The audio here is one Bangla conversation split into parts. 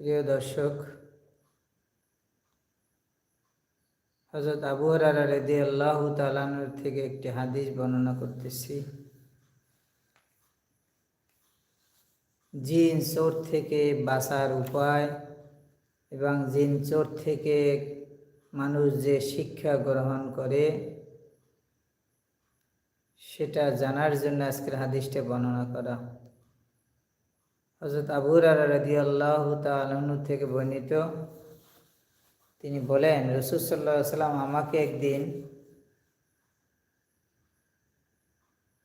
প্রিয় দর্শক হজরত আবু হরারা রেদি আল্লাহ তালানোর থেকে একটি হাদিস বর্ণনা করতেছি। জিন চোর থেকে বাঁচার উপায় এবং জিন চোর থেকে মানুষ যে শিক্ষা গ্রহণ করে, সেটা জানার জন্য আজকের হাদিসটা বর্ণনা করা। হজরত আবুর রাদি আল্লাহ তালু থেকে বর্ণিত। তিনি বলেন, রসুল সাল্লাম আমাকে একদিন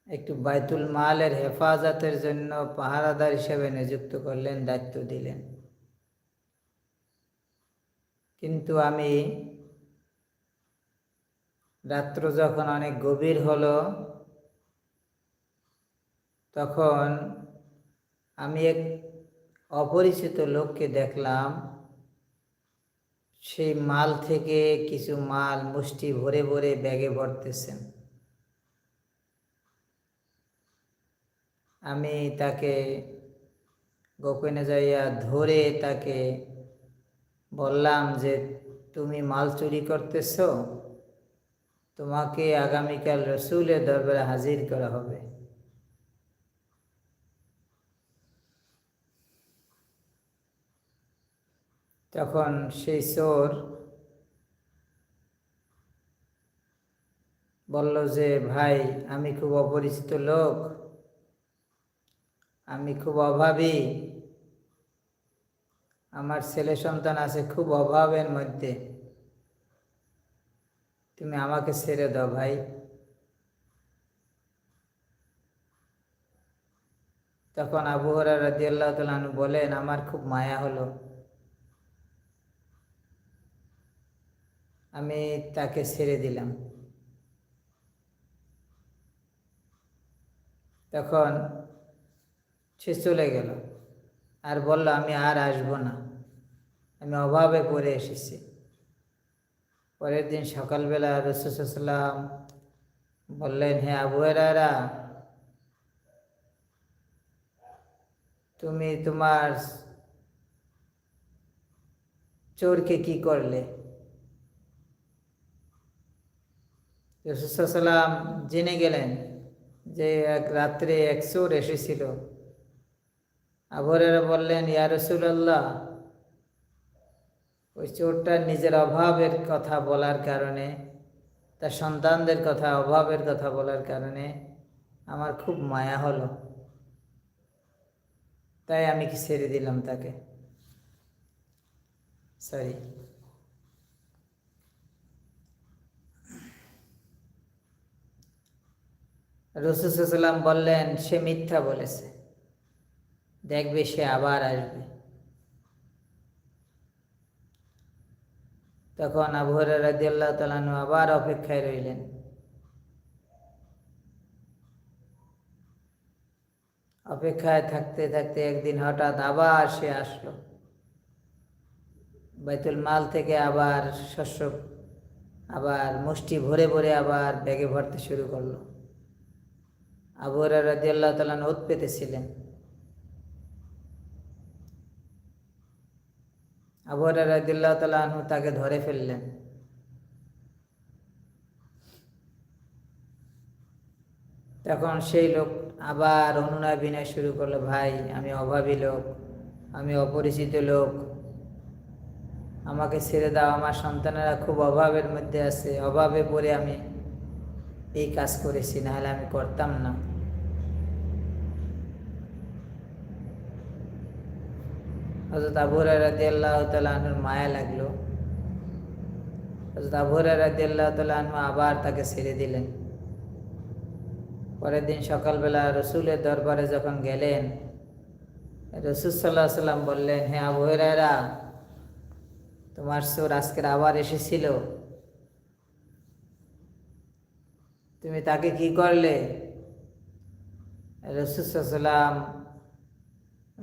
একটু বাইতুল মালের হেফাজতের জন্য পাহারাদার হিসেবে নিযুক্ত করলেন, দায়িত্ব দিলেন। কিন্তু আমি রাত্র যখন অনেক গভীর হলো, তখন আমি এক অপরিচিত লোককে দেখলাম। সেই মাল থেকে কিছু মাল মুষ্টি ভরে ভরে ব্যাগে ভরতেছেন। আমি তাকে গোপনে যাইয়া ধরে তাকে বললাম যে, তুমি মাল চুরি করতেছ? তোমাকে আগামীকাল রসুলের দরবারে হাজির করা হবে। তখন সেই চোর বলল যে, ভাই, আমি খুব অপরিচিত লোক। আমি খুব অভাবী। আমার ছেলে সন্তান আছে খুব অভাবের মধ্যে। তুমি আমাকে ছেড়ে দাও, ভাই। তখন আবু হরা রাজি আল্লাহ বলেন, আমার খুব মায়া হলো। আমি তাকে ছেড়ে দিলাম। তখন সে চলে গেল। আর বলল, আমি আর আসব না। আমি অভাবে পড়ে এসেছি। পরের দিন সকালবেলা রসুসাল্লাম বললেন, হে আবুয়েরা তুমি তোমার চোরকে কি করলে? রসুসাল্লাম জেনে গেলেন যে এক রাত্রে এক চোর এসেছিল। আবরেরা বললেন, ইয়া রসুল্লাহ ওই চোরটা নিজের অভাবের কথা বলার কারণে, তার সন্তানদের কথা, অভাবের কথা বলার কারণে আমার খুব মায়া হলো। তাই আমি কি ছেড়ে দিলাম তাকে? সরি রসুসাল্লাম বললেন, সে মিথ্যা বলেছে। দেখবে সে আবার আসবে। তখন আবহর রাজি আল্লাহ তালানু আবার অপেক্ষায় রইলেন। অপেক্ষায় থাকতে থাকতে একদিন হঠাৎ আবার সে আসলো। বাইতুল মাল থেকে আবার শস্য, আবার মুষ্টি ভরে ভরে আবার ব্যাগে ভরতে শুরু করল। আবুরা রাজি আল্লাহ তালান ওত পেতেছিলেন। আবুরা রাজি আল্লাহ তালাহু তাকে ধরে ফেললেন। তখন সেই লোক আবার অনুনয় বিনয় শুরু করল, ভাই, আমি অভাবী লোক, আমি অপরিচিত লোক, আমাকে ছেড়ে দাও, আমার সন্তানেরা খুব অভাবের মধ্যে আছে, অভাবে পড়ে আমি এই কাজ করেছি, নাহলে আমি করতাম না। হজরত আবুরা রাজি আল্লাহ তালুর মায়া লাগল। হজরত আবুরা রাজি আল্লাহ তালু আবার তাকে ছেড়ে দিলেন। পরের দিন সকালবেলা রসুলের দরবারে যখন গেলেন, রসুল সাল্লাহ সাল্লাম বললেন হ্যাঁ আবহেরা তোমার সোর আজকের আবার এসেছিল। তুমি তাকে কি করলে?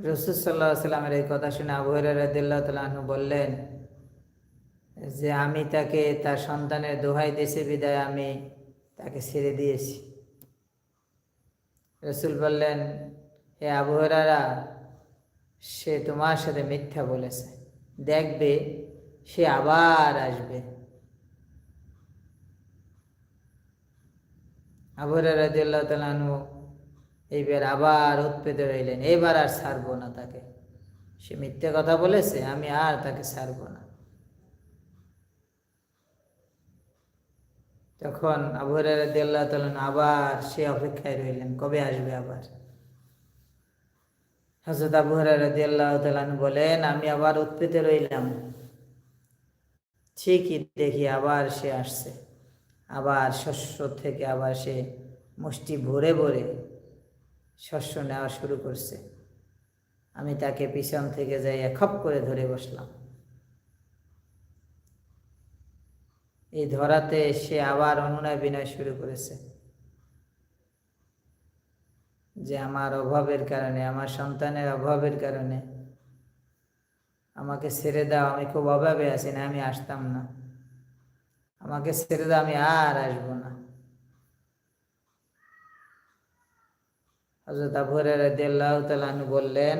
রসুসাল্লাহ সাল্লামের এই কথা শুনে আবহরাদিল্লাহ তালু বললেন, যে আমি তাকে তার সন্তানের দোহাই দেশে বিদায় আমি তাকে ছেড়ে দিয়েছি। রসুল বললেন, হে আবহরারা সে তোমার সাথে মিথ্যা বলেছে। দেখবে, সে আবার আসবে। আবুরা রাজিয়াল্লাহ তালানু এইবার আবার উৎপেতে রইলেন এবার আর ছাড়বো না তাকে। সে মিথ্যে কথা বলেছে, আমি আর তাকে ছাড়বো না। তখন আবুরা রাজিয়াল্লাহ তালান আবার সে অপেক্ষায় রইলেন, কবে আসবে আবার? হজরত আবু রাদিয়াল্লাহু তাআলা বলেন, আমি আবার উৎপেতে রইলাম। ঠিকই দেখি আবার সে আসছে। আবার শস্য থেকে আবার সে মুষ্টি ভরে ভরে শস্য নেওয়া শুরু করছে। আমি তাকে পিছন থেকে যাই খপ করে ধরে বসলাম। এই ধরাতে সে আবার অনুনয় বিনয় শুরু করেছে। যে আমার অভাবের কারণে, আমার সন্তানের অভাবের কারণে আমাকে ছেড়ে দাও, আমি খুব অভাবে আছি না, আমি আসতাম না। আমাকে ছেড়ে দাও, আমি আর আসব না। হজরত তালু বললেন,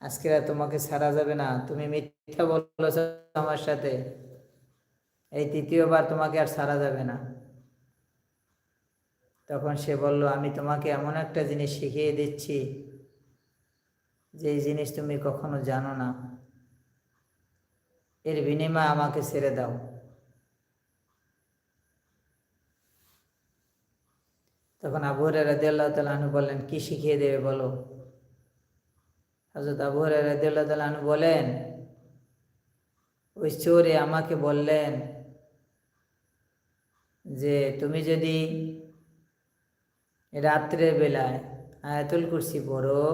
আজকে তোমাকে ছাড়া যাবে না। তুমি মিথ্যা বলেছ আমার সাথে। এই তৃতীয়বার তোমাকে আর ছাড়া যাবে না। তখন সে বলল, আমি তোমাকে এমন একটা জিনিস শিখিয়ে দিচ্ছি যে জিনিস তুমি কখনো জানো না। এর বিনিময়ে আমাকে ছেড়ে দাও। তখন আবুরে রাজিয়াল্লাহ তালু বললেন, কি শিখিয়ে দেবে বলো? হজরত আবুরে রাজিয়াল্লাহ তালু বলেন, ওই চোরে আমাকে বললেন যে, তুমি যদি রাত্রের বেলায় আয়াতুল কুরসি পড়ো,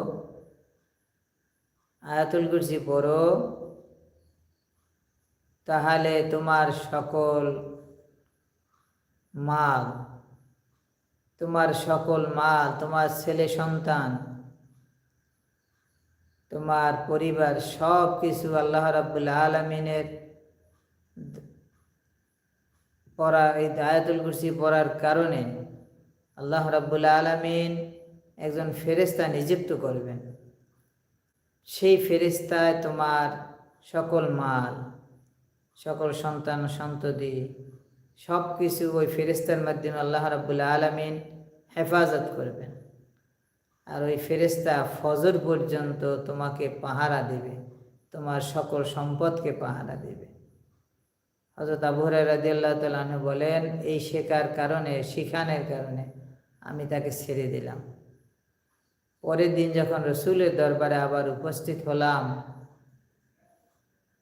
আয়াতুল কুরসি পড়ো, তাহলে তোমার সকল মাল তোমার সকল মাল, তোমার ছেলে সন্তান, তোমার পরিবার সব কিছু আল্লাহ রাবুল্লাহ আলমিনের পড়া এই আয়াতুল কুরসি পড়ার কারণে আল্লাহ রাব্বুল আলমিন একজন ফেরেস্তা নিযুক্ত করবেন। সেই ফেরিস্তায় তোমার সকল মাল, সকল সন্তান সন্ততি সব কিছু ওই ফেরিস্তার মাধ্যমে আল্লাহ রাবুল্লাহ আলমিন হেফাজত করবেন। আর ওই ফেরিস্তা ফজর পর্যন্ত তোমাকে পাহারা দেবে, তোমার সকল সম্পদকে পাহারা দেবে। হজরত আবুহরা রাজিয়াল্লাহ তালু বলেন, এই শেখার কারণে, শিখানের কারণে আমি তাকে ছেড়ে দিলাম। পরের দিন যখন রসুলের দরবারে আবার উপস্থিত হলাম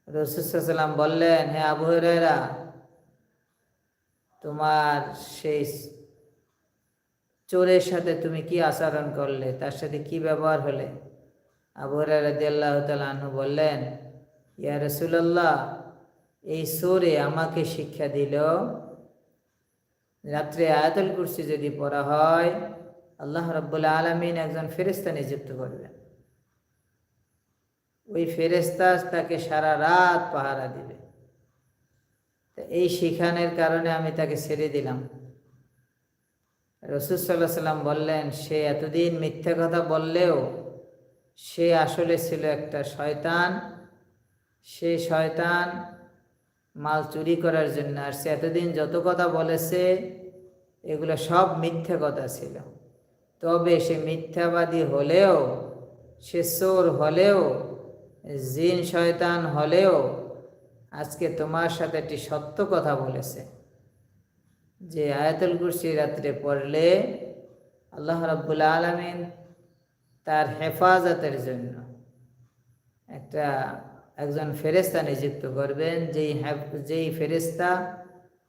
রসুলাম বললেন হ্যাঁ আবহরেরা তোমার সেই চোরের সাথে তুমি কি আচরণ করলে? তার সাথে কি ব্যবহার হলে? আবহরা রাজিয়াল্লাহ তালু বললেন, ইয়া রসুল্লাহ এই সোরে আমাকে শিক্ষা দিল, রাত্রে আয়াতুল কুরসি যদি পড়া হয়, আল্লাহ রব্বুল্লা আলমিন একজন ফেরিস্তা নিযুক্ত করবেন। ওই ফেরেস্তা তাকে সারা রাত পাহারা দিবে। এই শিখানের কারণে আমি তাকে ছেড়ে দিলাম। রসুল সাল্লাহ সাল্লাম বললেন, সে এতদিন মিথ্যা কথা বললেও সে আসলে ছিল একটা শয়তান। সে শয়তান মাল চুরি করার জন্য, আর সে এতদিন যত কথা বলেছে, এগুলো সব মিথ্যা কথা ছিল। তবে সে মিথ্যাবাদী হলেও, সে চোর হলেও, জিন শয়তান হলেও আজকে তোমার সাথে একটি সত্য কথা বলেছে। যে আয়াতুল কুরসি রাত্রে পড়লে আল্লাহ রাব্বুল আলমিন তার হেফাজতের জন্য একটা একজন ফেরেস্তা নিযুক্ত করবেন, যেই যেই ফেরেস্তা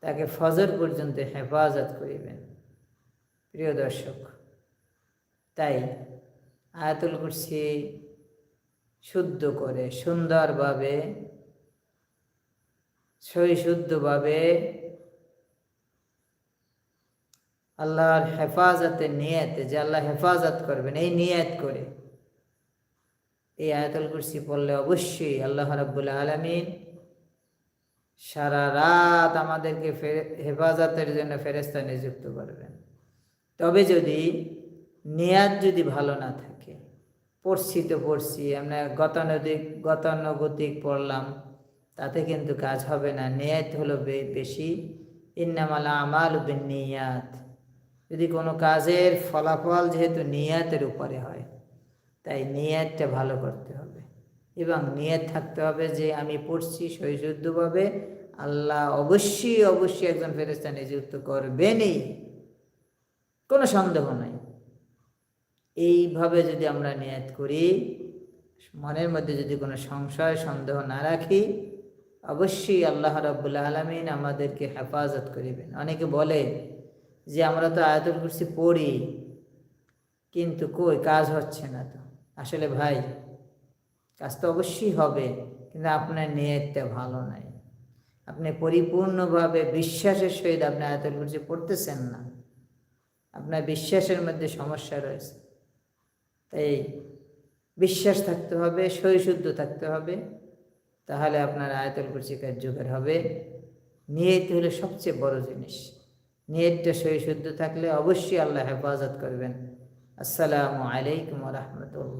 তাকে ফজর পর্যন্ত হেফাজত করিবেন। প্রিয় দর্শক, তাই আয়াতুল কুরসি শুদ্ধ করে, সুন্দরভাবে সই শুদ্ধভাবে আল্লাহর হেফাজতে নিয়তে, যে আল্লাহ হেফাজত করবেন, এই নিয়ত করে। এই আয়াতুল কুরসি পড়লে অবশ্যই আল্লাহ রাব্বুল আলমিন সারা রাত আমাদেরকে হেফাজতের জন্য ফেরেস্তা নিযুক্ত করবেন। তবে যদি নিয়াদ যদি ভালো না থাকে, পড়ছি তো পড়ছি, আমরা গতানুগতিক গতানুগতিক পড়লাম তাতে কিন্তু কাজ হবে না, নেয়াত হলো বেশি। ইন্নামাল আমাল বিন নিয়াত যদি কোনো কাজের ফলাফল যেহেতু নিয়াতের উপরে হয়, তাই নিয়াতটা ভালো করতে হবে। এবং নিয়ত থাকতে হবে যে আমি পড়ছি সহিশুদ্ধভাবে, আল্লাহ অবশ্যই অবশ্যই একজন ফেরেস্তা নিযুক্ত করবেনই। কোনো সন্দেহ নাই। এইভাবে যদি আমরা নিয়ত করি, মনের মধ্যে যদি কোনো সংশয়, সন্দেহ না রাখি অবশ্যই আল্লাহ রাব্বুল আলমিন আমাদেরকে হেফাজত করিবেন। অনেকে বলে যে আমরা তো আয়াতুল কুরসি পড়ি, কিন্তু কই, কাজ হচ্ছে না তো। আসলে ভাই, কাজ তো অবশ্যই হবে, কিন্তু আপনার নিয়তটা ভালো নাই। আপনি পরিপূর্ণভাবে বিশ্বাসের সহিত আপনি আয়াতুল কুরসি পড়তেছেন না। আপনার বিশ্বাসের মধ্যে সমস্যা রয়েছে। তাই বিশ্বাস থাকতে হবে, সহিশুদ্ধ থাকতে হবে। তাহলে আপনার আয়তল কুরসি কার্যকর হবে। নিয়ত হলো সবচেয়ে বড় জিনিস। নিয়তটা সহিশুদ্ধ থাকলে অবশ্যই আল্লাহ হেফাজত করবেন। আসসালামু আলাইকুম রহমতুল্লাহ।